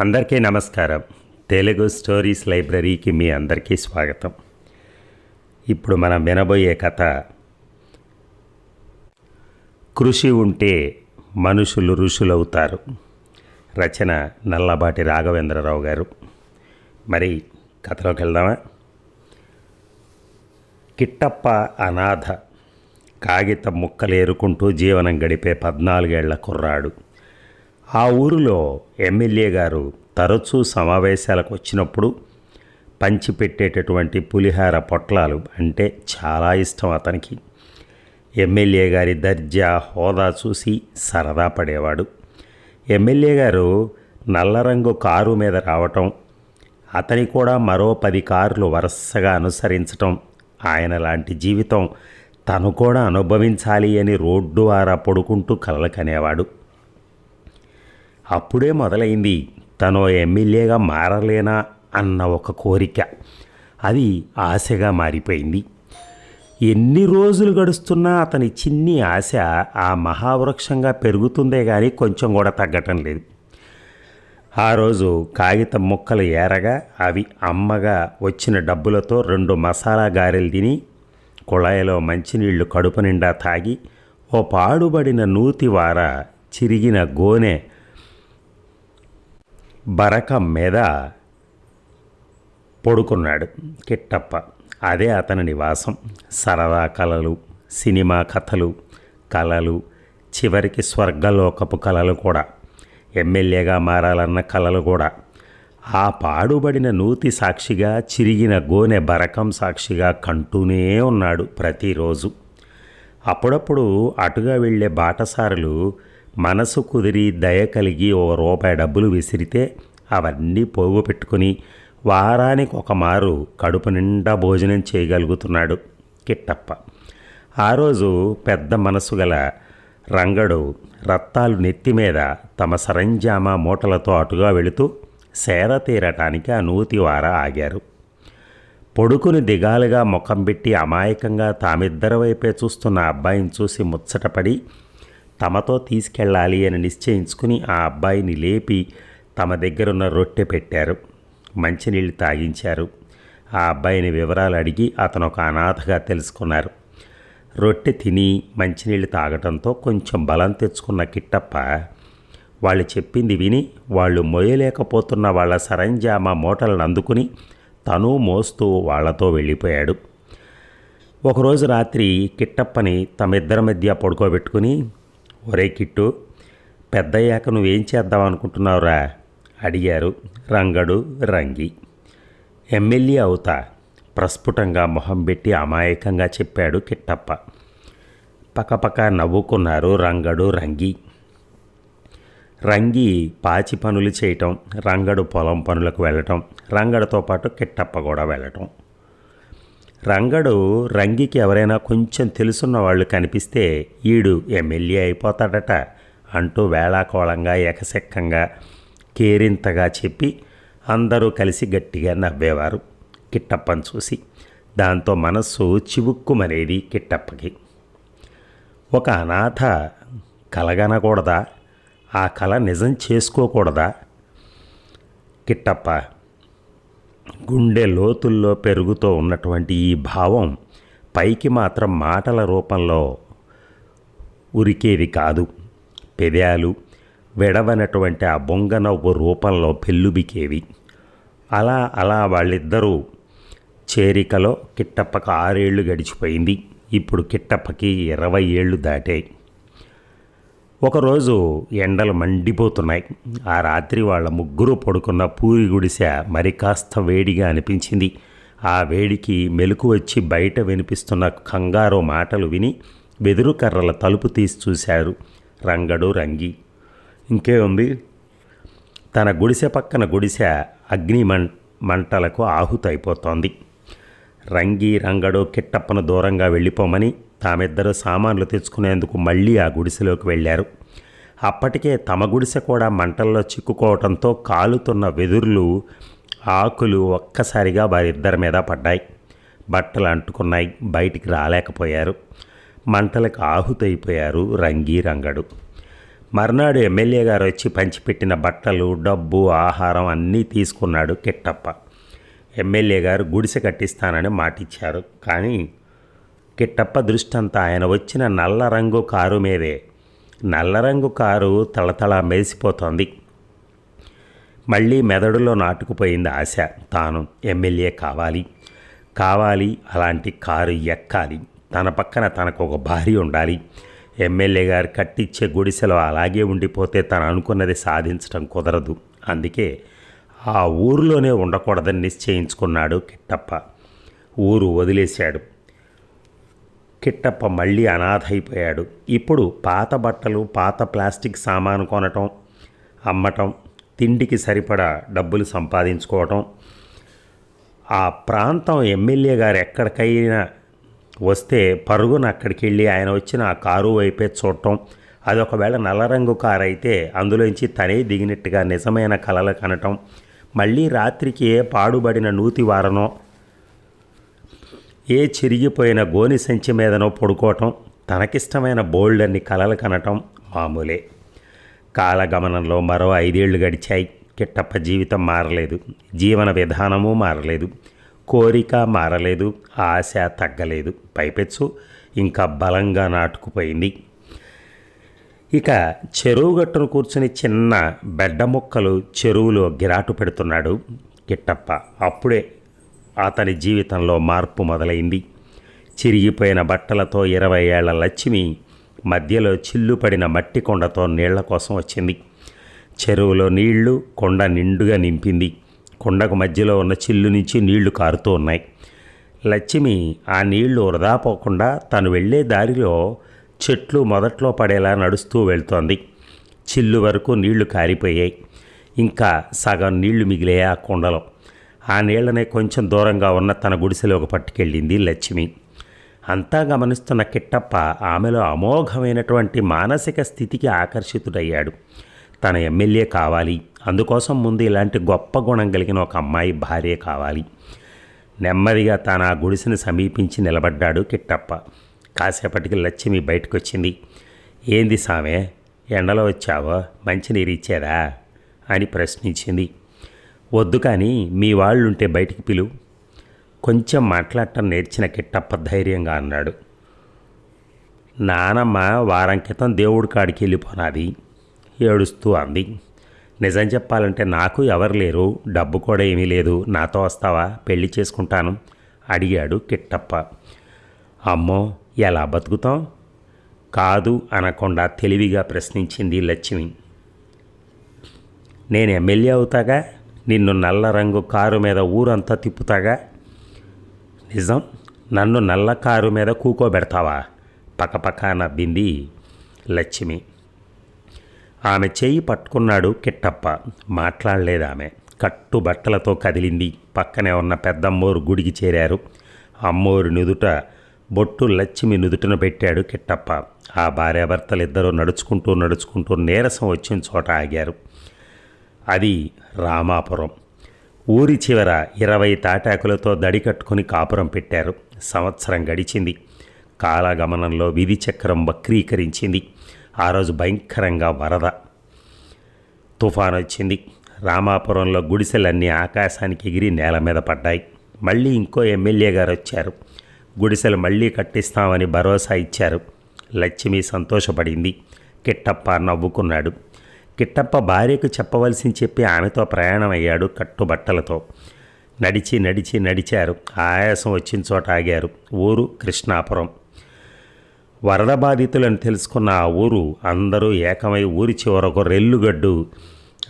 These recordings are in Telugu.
అందరికీ నమస్కారం. తెలుగు స్టోరీస్ లైబ్రరీకి మీ అందరికీ స్వాగతం. ఇప్పుడు మనం వినబోయే కథ కృషి ఉంటే మనుషులు ఋషులవుతారు. రచన నల్లబాటి రాఘవేంద్రరావు గారు. మరి కథలోకి వెళ్దామా? కిట్టప్ప అనాథ కాగితం ముక్కలేరుకుంటూ జీవనం గడిపే పద్నాలుగేళ్ళ కుర్రాడు. ఆ ఊరిలో ఎమ్మెల్యే గారు తరచూ సమావేశాలకు వచ్చినప్పుడు పంచిపెట్టేటటువంటి పులిహార పొట్లాలు అంటే చాలా ఇష్టం అతనికి. ఎమ్మెల్యే గారి దర్జా హోదా చూసి సరదా పడేవాడు. ఎమ్మెల్యే గారు నల్ల రంగు కారు మీద రావటం అతని కూడా మరో పది కార్లు వరుసగా అనుసరించటం ఆయన లాంటి జీవితం తను కూడా అనుభవించాలి అని రోడ్డు వారా పడుకుంటూ కలలు కనేవాడు. అప్పుడే మొదలైంది. తను ఎమ్మెల్యేగా మారలేనా అన్న ఒక కోరిక. అది ఆశగా మారిపోయింది. ఎన్ని రోజులు గడుస్తున్నా అతని చిన్ని ఆశ ఆ మహావృక్షంగా పెరుగుతుందే కానీ కొంచెం కూడా తగ్గటం లేదు. ఆ రోజు కాగితం ముక్కలు ఏరగా అవి అమ్మగా వచ్చిన డబ్బులతో రెండు మసాలా గారెలు తిని కుళాయిలో మంచినీళ్ళు కడుపు నిండా తాగి ఓ పాడుబడిన నూతి వార చిరిగిన గోనె బరకం మీద పడుకున్నాడు కిట్టప్ప. అదే అతని నివాసం. సరదా కళలు సినిమా కథలు కళలు చివరికి స్వర్గలోకపు కళలు కూడా. ఎమ్మెల్యేగా మారాలన్న కళలు కూడా. ఆ పాడుబడిన నూతి సాక్షిగా చిరిగిన గోనె బరకం సాక్షిగా కంటూనే ఉన్నాడు ప్రతిరోజు. అప్పుడప్పుడు అటుగా వెళ్ళే బాటసారులు మనసు కుదిరి దయ కలిగి ఓ రూపాయి డబ్బులు విసిరితే అవన్నీ పోగు పెట్టుకుని వారానికి ఒక మారు కడుపు నిండా భోజనం చేయగలుగుతున్నాడు కిట్టప్ప. ఆ రోజు పెద్ద మనసు గల రంగడు రత్తాలు నెత్తి మీద తమ సరంజామా మూటలతో అటుగా వెళుతూ సేద తీరటానికి అనూతివార ఆగారు. పొడుకుని దిగాలుగా ముఖం పెట్టి అమాయకంగా తామిద్దరి వైపే చూస్తున్న అబ్బాయిని చూసి ముచ్చటపడి తమతో తీసుకెళ్ళాలి అని నిశ్చయించుకుని ఆ అబ్బాయిని లేపి తమ దగ్గరున్న రొట్టె పెట్టారు. మంచినీళ్ళు తాగించారు. ఆ అబ్బాయిని వివరాలు అడిగి అతను ఒక అనాథగా తెలుసుకున్నారు. రొట్టె తిని మంచినీళ్ళు తాగటంతో కొంచెం బలం తెచ్చుకున్న కిట్టప్ప వాళ్ళు చెప్పింది విని వాళ్ళు మోయలేకపోతున్న వాళ్ళ సరంజామా మూటలను అందుకుని తను మోస్తూ వాళ్ళతో వెళ్ళిపోయాడు. ఒకరోజు రాత్రి కిట్టప్పని తమిద్దరి మధ్య పడుకోబెట్టుకుని ఒరే కిట్టు పెద్దయ్యాక నువ్వేం చేద్దాం అనుకుంటున్నావురా అడిగారు రంగడు రంగి. ఎమ్మెల్యే అవుతా ప్రస్ఫుటంగా మొహం పెట్టి అమాయకంగా చెప్పాడు కిట్టప్ప. పక్కపక్క నవ్వుకున్నారు రంగడు రంగి. రంగి పాచి పనులు చేయటం రంగడు పొలం పనులకు వెళ్ళటం రంగడితో పాటు కిట్టప్ప కూడా వెళ్ళటం. రంగడు రంగికి ఎవరైనా కొంచెం తెలుసున్న వాళ్ళు కనిపిస్తే ఈడు ఎమ్మెల్యే అయిపోతాడట అంటూ వేళాకోళంగా ఎకసెక్కంగా కేరింతగా చెప్పి అందరూ కలిసి గట్టిగా నవ్వేవారు కిట్టప్పని చూసి. దాంతో మనస్సు చివుక్కుమనేది కిట్టప్పకి. ఒక అనాథ కలగనకూడదా? ఆ కళ నిజం చేసుకోకూడదా? కిట్టప్ప గుండె లోతుల్లో పెరుగుతూ ఉన్నటువంటి ఈ భావం పైకి మాత్రం మాటల రూపంలో ఉరికేవి కాదు. పెదాలు వెడవనటువంటి ఆ బొంగనవ్వు రూపంలో పెళ్ళుబికేవి. అలా అలా వాళ్ళిద్దరూ చేరికలో కిట్టప్పకు ఆరేళ్ళు గడిచిపోయింది. ఇప్పుడు కిట్టప్పకి ఇరవై ఏళ్ళు దాటాయి. ఒకరోజు ఎండలు మండిపోతున్నాయి. ఆ రాత్రి వాళ్ళ ముగ్గురు పడుకున్న పూరి గుడిసె మరి కాస్త వేడిగా అనిపించింది. ఆ వేడికి మెలకు వచ్చి బయట వినిపిస్తున్న కంగారు మాటలు విని వెదురు కర్రల తలుపు తీసి చూశారు రంగడు రంగి. ఇంకే ఉంది. తన గుడిసె పక్కన గుడిసె అగ్ని మం మంటలకు ఆహుతైపోతోంది. రంగి రంగడు కిట్టప్పను దూరంగా వెళ్ళిపోమని తామిద్దరూ సామాన్లు తెచ్చుకునేందుకు మళ్ళీ ఆ గుడిసెలోకి వెళ్ళారు. అప్పటికే తమ గుడిసె కూడా మంటల్లో చిక్కుకోవడంతో కాలుతున్న వెదుర్లు ఆకులు ఒక్కసారిగా వారిద్దరి మీద పడ్డాయి. బట్టలు అంటుకున్నాయి బయటికి రాలేకపోయారు. మంటలకు ఆహుతైపోయారు రంగి రంగడు. మర్నాడు ఎమ్మెల్యే గారు వచ్చి పంచిపెట్టిన బట్టలు డబ్బు ఆహారం అన్నీ తీసుకున్నాడు కిట్టప్ప. ఎమ్మెల్యే గారు గుడిసె కట్టిస్తానని మాటిచ్చారు. కానీ కిట్టప్ప దృష్టంతా ఆయన వచ్చిన నల్ల రంగు కారు మీదే. నల్ల రంగు కారు తళతళ మెరిసిపోతోంది. మళ్ళీ మెదడులో నాటుకుపోయింది ఆశ. తాను ఎమ్మెల్యే కావాలి. కావాలి అలాంటి కారు ఎక్కాలి. తన పక్కన తనకు ఒక భార్య ఉండాలి. ఎమ్మెల్యే గారు కట్టించే గుడిసెలో అలాగే ఉండిపోతే తను అనుకున్నది సాధించడం కుదరదు. అందుకే ఆ ఊరిలోనే ఉండకూడదని నిశ్చయించుకున్నాడు కిట్టప్ప. ఊరు వదిలేశాడు. కిట్టప్ప మళ్ళీ అనాథ అయిపోయాడు ఇప్పుడు పాత బట్టలు పాత ప్లాస్టిక్ సామాను కొనటం అమ్మటం తిండికి సరిపడా డబ్బులు సంపాదించుకోవటం. ఆ ప్రాంతం ఎమ్మెల్యే గారు ఎక్కడికైనా వస్తే పరుగున అక్కడికి వెళ్ళి ఆయన వచ్చిన ఆ కారు వైపే చూడటం. అది ఒకవేళ నల్లరంగు కారు అయితే అందులోంచి తనే దిగినట్టుగా నిజమైన కలలు కనటం. మళ్ళీ రాత్రికి ఏ పాడుబడిన నూతి వారనో ఏ చిరిగిపోయిన గోని సంచి మీదనో పడుకోవటం తనకిష్టమైన బోల్డన్ని కలలు కనటం మామూలే. కాలగమనంలో మరో ఐదేళ్ళు గడిచాయి. కిట్టప్ప జీవితం మారలేదు. జీవన విధానము మారలేదు. కోరిక మారలేదు. ఆశ తగ్గలేదు. పైపెచ్చు. ఇంకా బలంగా నాటుకుపోయింది. ఇక చెరువు గట్టును కూర్చుని చిన్న బెడ్డ ముక్కలు చెరువులో గిరాటు పెడుతున్నాడు కిట్టప్ప. అప్పుడే అతని జీవితంలో మార్పు మొదలైంది. చిరిగిపోయిన బట్టలతో ఇరవై ఏళ్ళ లక్ష్మి మధ్యలో చిల్లు పడిన మట్టి కొండతో నీళ్ళ కోసం వచ్చింది. చెరువులో నీళ్ళు కొండ నిండుగా నింపింది. కొండకు మధ్యలో ఉన్న చిల్లు నుంచి నీళ్ళు కారుతూ ఉన్నాయి. లక్ష్మి ఆ నీళ్ళు వృధా పోకుండా తను వెళ్ళే దారిలో చెట్లు మొదట్లో పడేలా నడుస్తూ వెళ్తోంది. చిల్లు వరకు నీళ్ళు కారిపోయాయి. ఇంకా సగం నీళ్ళు మిగిలాయి ఆ కొండలో. ఆ నీళ్ళనే కొంచెం దూరంగా ఉన్న తన గుడిసెలోకి పట్టుకెళ్ళింది లక్ష్మి. అంతా గమనిస్తున్న కిట్టప్ప ఆమెలో అమోఘమైనటువంటి మానసిక స్థితికి ఆకర్షితుడయ్యాడు. తన ఎమ్మెల్యే కావాలి. అందుకోసం ముందు ఇలాంటి గొప్ప గుణం కలిగిన ఒక అమ్మాయి భార్య కావాలి. నెమ్మదిగా తన ఆ గుడిసెను సమీపించి నిలబడ్డాడు కిట్టప్ప. కాసేపటికి లక్ష్మి బయటకు వచ్చింది ఏంది సామె ఎండలో వచ్చావో? మంచినీరు ఇచ్చేదా? అని ప్రశ్నించింది. వద్దు కానీ మీ వాళ్ళుంటే బయటికి పిలువు కొంచెం మాట్లాడటం నేర్చిన కిట్టప్ప ధైర్యంగా అన్నాడు. నానమ్మ వారం క్రితం దేవుడి కాడికి వెళ్ళిపోనాది. ఏడుస్తూ అంది. నిజం చెప్పాలంటే నాకు ఎవరు లేరు. డబ్బు కూడా ఏమీ లేదు. నాతో వస్తావా? పెళ్ళి చేసుకుంటాను అడిగాడు కిట్టప్ప. అమ్మో ఎలా బతుకుతాం? కాదు అనకుండా తెలివిగా ప్రశ్నించింది లక్ష్మి. నేను ఎమ్మెల్యే అవుతాగా? నిన్ను నల్ల రంగు కారు మీద ఊరంతా తిప్పుతాగా? నిజం నన్ను నల్ల కారు మీద కూకోబెడతావా? పక్కపక్కన నవ్వింది లక్ష్మి. ఆమె చేయి పట్టుకున్నాడు కిట్టప్ప. మాట్లాడలేదు ఆమె కట్టు బట్టలతో కదిలింది. పక్కనే ఉన్న పెద్దమ్మోరు గుడికి చేరారు. అమ్మోరు నుదుట బొట్టు లక్ష్మి నుదుటను పెట్టాడు కిట్టప్ప. ఆ భార్యాభర్తలిద్దరూ నడుచుకుంటూ నడుచుకుంటూ నీరసం వచ్చిన చోట ఆగారు. అది రామాపురం. ఊరి చివర ఇరవై తాటాకులతో దడి కట్టుకుని కాపురం పెట్టారు. సంవత్సరం గడిచింది. కాలగమనంలో విధి చక్రం వక్రీకరించింది. ఆ రోజు భయంకరంగా వరద తుఫాన్ వచ్చింది. రామాపురంలో గుడిసెలన్నీ ఆకాశానికి ఎగిరి నేల మీద పడ్డాయి. మళ్ళీ ఇంకో ఎమ్మెల్యే గారు వచ్చారు. గుడిసెలు మళ్ళీ కట్టిస్తామని భరోసా ఇచ్చారు. లక్ష్మి సంతోషపడింది. కిట్టప్ప నవ్వుకున్నాడు. కిట్టప్ప భార్యకు చెప్పవలసి చెప్పి ఆమెతో ప్రయాణం అయ్యాడు కట్టుబట్టలతో. నడిచి నడిచి నడిచారు. ఆయాసం వచ్చిన చోట ఆగారు. ఊరు కృష్ణాపురం. వరద బాధితులను తెలుసుకున్న ఆ ఊరు అందరూ ఏకమై ఊరి చివరకు రెల్లుగడ్డు.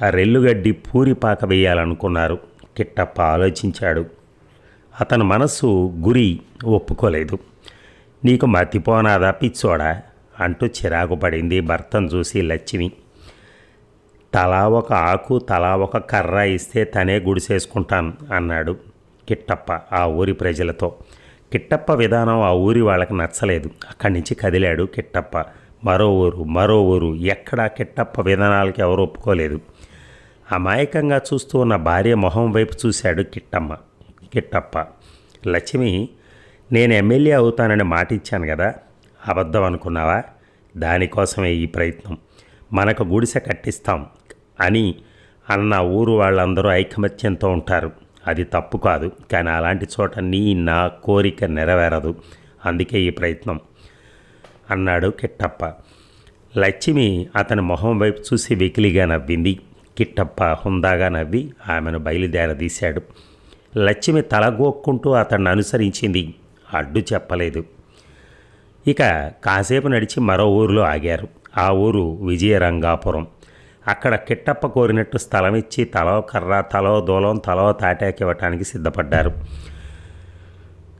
ఆ రెల్లుగడ్డి పూరిపాక వేయాలనుకున్నారు. కిట్టప్ప ఆలోచించాడు. అతని మనస్సు గురి ఒప్పుకోలేదు. నీకు మతిపోనాదా పిచ్చోడా? అంటూ చిరాకు పడింది భర్తను చూసి లక్ష్మి తలా ఒక ఆకు తలా ఒక కర్ర ఇస్తే తనే గుడిసేసుకుంటాను అన్నాడు కిట్టప్ప ఆ ఊరి ప్రజలతో. కిట్టప్ప విధానం ఆ ఊరి వాళ్ళకి నచ్చలేదు. అక్కడి నుంచి కదిలాడు కిట్టప్ప. మరో ఊరు మరో ఊరు. ఎక్కడా కిట్టప్ప విధానాలకి ఎవరు ఒప్పుకోలేదు. అమాయకంగా చూస్తూ ఉన్న భార్య మొహం వైపు చూశాడు కిట్టమ్మ. కిట్టప్ప లక్ష్మి నేను ఎమ్మెల్యే అవుతానని మాట ఇచ్చాను కదా అబద్ధం అనుకున్నావా? దానికోసమే ఈ ప్రయత్నం. మనకు గుడిసె కట్టిస్తాం. అని అన్న ఊరు వాళ్ళందరూ ఐకమత్యంతో ఉంటారు. అది తప్పు కాదు కానీ అలాంటి చోట నీ నా కోరిక నెరవేరదు. అందుకే ఈ ప్రయత్నం అన్నాడు కిట్టప్ప. లక్ష్మి అతని మొహం వైపు చూసి వెకిలిగా నవ్వింది. కిట్టప్ప హుందాగా నవ్వి ఆమెను బయలుదేరదీశాడు. లక్ష్మి తలగోక్కుంటూ అతన్ని అనుసరించింది. అడ్డు చెప్పలేదు. ఇక కాసేపు నడిచి మరో ఊరిలో ఆగారు. ఆ ఊరు విజయరంగాపురం. అక్కడ కిట్టప్ప కోరినట్టు స్థలం ఇచ్చి తలో కర్ర తలో దూలం తలో తాటాకి ఇవ్వటానికి సిద్ధపడ్డారు.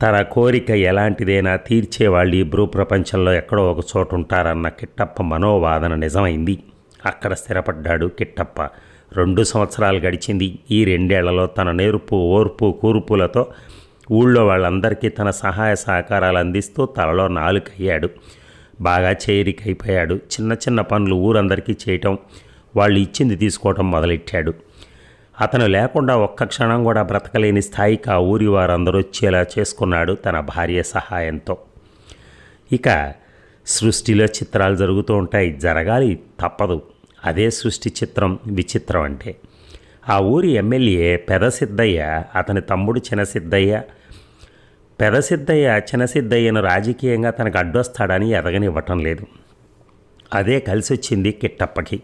తన కోరిక ఎలాంటిదైనా తీర్చేవాళ్ళు ఈ భ్రూ ప్రపంచంలో ఎక్కడో ఒక చోటు ఉంటారన్న కిట్టప్ప మనోవాదన నిజమైంది. అక్కడ స్థిరపడ్డాడు కిట్టప్ప. రెండు సంవత్సరాలు గడిచింది. ఈ రెండేళ్ళలో తన నేర్పు ఓర్పు కూర్పులతో ఊళ్ళో వాళ్ళందరికీ తన సహాయ సహకారాలు అందిస్తూ తలలో నాలుకయ్యాడు. బాగా చేరికైపోయాడు. చిన్న చిన్న పనులు ఊరందరికీ చేయటం వాళ్ళు ఇచ్చింది తీసుకోవటం మొదలెట్టాడు. అతను లేకుండా ఒక్క క్షణం కూడా బ్రతకలేని స్థాయికి ఆ ఊరి వారందరూ వచ్చేలా చేసుకున్నాడు తన భార్య సహాయంతో. ఇక సృష్టిలో చిత్రాలు జరుగుతూ ఉంటాయి. జరగాలి తప్పదు. అదే సృష్టి చిత్రం విచిత్రం అంటే. ఆ ఊరి ఎమ్మెల్యే పెదసిద్ధయ్య అతని తమ్ముడు చినసిద్ధయ్య పెదసిద్ధయ్య చినసిద్ధయ్యను రాజకీయంగా తనకు అడ్డొస్తాడని ఎదగనివ్వటం లేదు. అదే కలిసి వచ్చింది కిట్టప్పకి.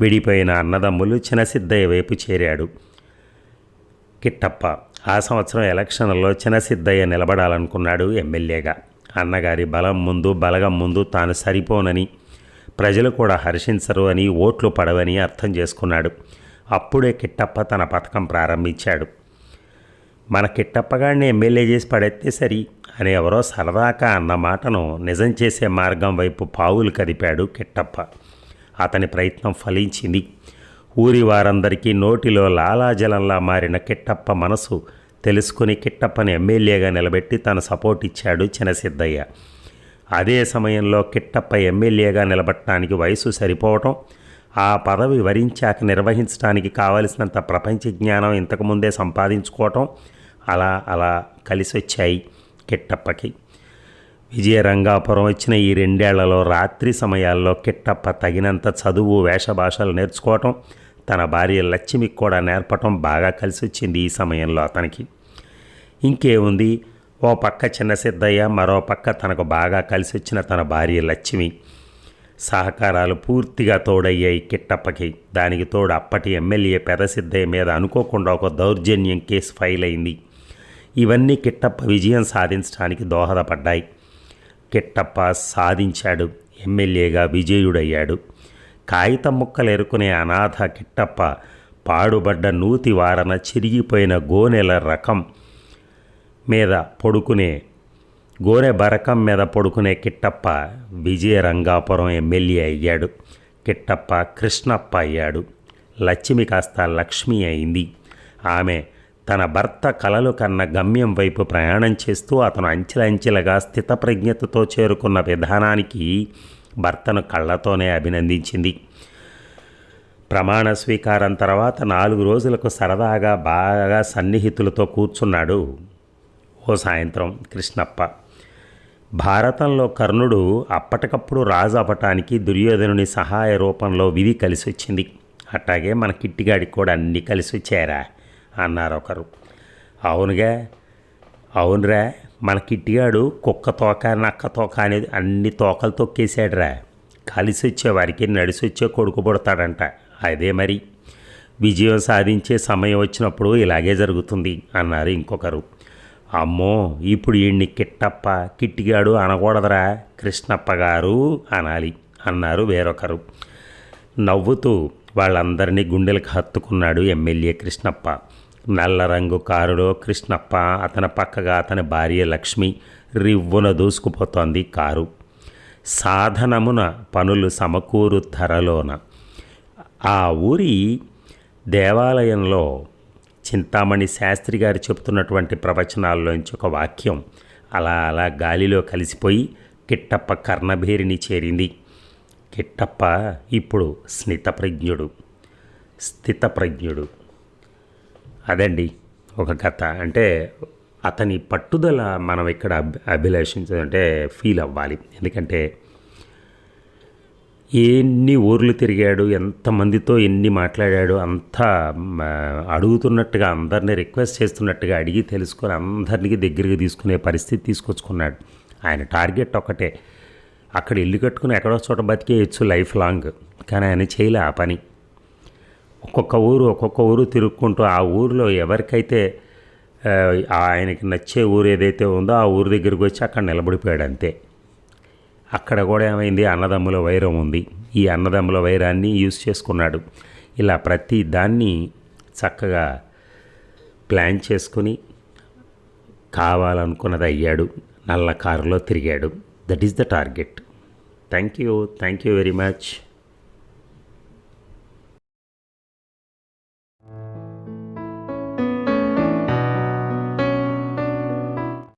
విడిపోయిన అన్నదమ్ములు చినసిద్దయ్య వైపు చేరాడు. కిట్టప్ప ఆ సంవత్సరం ఎలక్షన్లలో చినసిద్దయ్య నిలబడాలనుకున్నాడు ఎమ్మెల్యేగా. అన్నగారి బలం ముందు బలగం ముందు తాను సరిపోనని ప్రజలు కూడా హర్షించరు అని ఓట్లు పడవని అర్థం చేసుకున్నాడు. అప్పుడే కిట్టప్ప తన పథకం ప్రారంభించాడు. మన కిట్టప్పగాడిని ఎమ్మెల్యే చేసి పడెత్తే సరి అని ఎవరో సరదాకా అన్న మాటను నిజం చేసే మార్గం వైపు పావులు కదిపాడు కిట్టప్ప. అతని ప్రయత్నం ఫలించింది. ఊరి వారందరికీ నోటిలో లాలాజలంలా మారిన కిట్టప్ప మనసు తెలుసుకుని కిట్టప్పని ఎమ్మెల్యేగా నిలబెట్టి తన సపోర్ట్ ఇచ్చాడు చినసిద్దయ్య అదే సమయంలో కిట్టప్ప ఎమ్మెల్యేగా నిలబట్టడానికి వయసు సరిపోవటం ఆ పదవి వరించాక నిర్వహించడానికి కావలసినంత ప్రపంచ జ్ఞానం ఇంతకుముందే సంపాదించుకోవటం అలా అలా కలిసి వచ్చాయి కిట్టప్పకి. విజయరంగాపురం వచ్చిన ఈ రెండేళ్ళలో రాత్రి సమయాల్లో కిట్టప్ప తగినంత చదువు వేషభాషలు నేర్చుకోవటం తన భార్య లక్ష్మికి కూడా నేర్పటం బాగా కలిసి వచ్చింది ఈ సమయంలో అతనికి. ఇంకేముంది? ఓ పక్క చిన్న సిద్ధయ్య మరో పక్క తనకు బాగా కలిసి వచ్చిన తన భార్య లక్ష్మి. సహకారాలు పూర్తిగా తోడయ్యాయి కిట్టప్పకి. దానికి తోడు అప్పటి ఎమ్మెల్యే పెదసిద్దయ్య మీద అనుకోకుండా ఒక దౌర్జన్యం కేసు ఫైల్ అయింది ఇవన్నీ కిట్టప్ప విజయం సాధించడానికి దోహదపడ్డాయి. కిట్టప్ప సాధించాడు. ఎమ్మెల్యేగా విజయుడయ్యాడు. కాగితం ముక్కలు ఎరుకునే అనాథ కిట్టప్ప పాడుబడ్డ నూతి వారన చిరిగిపోయిన గోనెల రకం మీద పడుకునే గోనె బరకం మీద పడుకునే కిట్టప్ప విజయరంగాపురం ఎమ్మెల్యే అయ్యాడు. కిట్టప్ప కృష్ణప్ప అయ్యాడు. లక్ష్మి కాస్త లక్ష్మి అయింది. ఆమె తన భర్త కలలు కన్న గమ్యం వైపు ప్రయాణం చేస్తూ అతను అంచెలంచెలుగా స్థితప్రజ్ఞతతో చేరుకున్న విధానానికి భర్తను కళ్ళతోనే అభినందించింది. ప్రమాణ స్వీకారం తర్వాత నాలుగు రోజులకు సరదాగా బాగా సన్నిహితులతో కూర్చున్నాడు ఓ సాయంత్రం కృష్ణప్ప. భారతంలో కర్ణుడు అప్పటికప్పుడు రాజు అవ్వటానికి దుర్యోధనుని సహాయ రూపంలో విధి కలిసి వచ్చింది అట్లాగే మన కిట్టిగాడికి కూడా అన్నీ కలిసి వచ్చారా అన్నారు ఒకరు. అవునుగా అవునురా మన కిట్టిగాడు కుక్క తోక నక్క తోక అనేది అన్ని తోకలు తొక్కేశాడురా. కలిసి వచ్చే వారికి నడిసి వచ్చే కొడుకు పుడతాడంట. అదే మరి. విజయం సాధించే సమయం వచ్చినప్పుడు ఇలాగే జరుగుతుంది అన్నారు ఇంకొకరు. అమ్మో ఇప్పుడు ఈయన్ని కిట్టప్ప కిట్టిగాడు అనకూడదురా కృష్ణప్ప గారు అనాలి అన్నారు వేరొకరు. నవ్వుతూ వాళ్ళందరినీ గుండెలకు హత్తుకున్నాడు ఎమ్మెల్యే కృష్ణప్ప. నల్ల రంగు కారులో కృష్ణప్ప అతని పక్కగా అతని భార్య లక్ష్మి రివ్వున దూసుకుపోతోంది కారు. సాధనమున పనులు సమకూరు ధరలోన. ఆ ఊరి దేవాలయంలో చింతామణి శాస్త్రి గారు చెబుతున్నటువంటి ప్రవచనాల్లోంచి ఒక వాక్యం అలా అలా గాలిలో కలిసిపోయి కిట్టప్ప కర్ణభేరిని చేరింది. కిట్టప్ప ఇప్పుడు స్నితప్రజ్ఞుడు స్థితప్రజ్ఞుడు. అదండి. ఒక కథ. అంటే అతని పట్టుదల మనం ఇక్కడ అభి అభిలాషించాలంటే ఫీల్ అవ్వాలి. ఎందుకంటే ఎన్ని ఊర్లు తిరిగాడు ఎంతమందితో ఎన్ని మాట్లాడాడు అంతా అడుగుతున్నట్టుగా అందరినీ రిక్వెస్ట్ చేస్తున్నట్టుగా అడిగి తెలుసుకొని అందరినీ దగ్గరికి తీసుకునే పరిస్థితి తీసుకొచ్చుకున్నాడు. ఆయన టార్గెట్ ఒకటే అక్కడ ఇల్లు కట్టుకుని ఎక్కడో చోట బతికేయచ్చు లైఫ్ లాంగ్ కానీ ఆయన చేయలే ఆ పని. ఒక్కొక్క ఊరు ఒక్కొక్క ఊరు తిరుక్కుంటూ ఆ ఊరిలో ఎవరికైతే ఆయనకి నచ్చే ఊరు ఏదైతే ఉందో ఆ ఊరు దగ్గరికి వచ్చి అక్కడ నిలబడిపోయాడు అంతే. అక్కడ కూడా ఏమైంది? అన్నదమ్ముల వైరం ఉంది. ఈ అన్నదమ్ముల వైరాన్ని యూజ్ చేసుకున్నాడు. ఇలా ప్రతి దాన్ని చక్కగా ప్లాన్ చేసుకుని కావాలనుకున్నది అయ్యాడు. నల్ల కారులో తిరిగాడు. That is the target. Thank you. Thank you very much.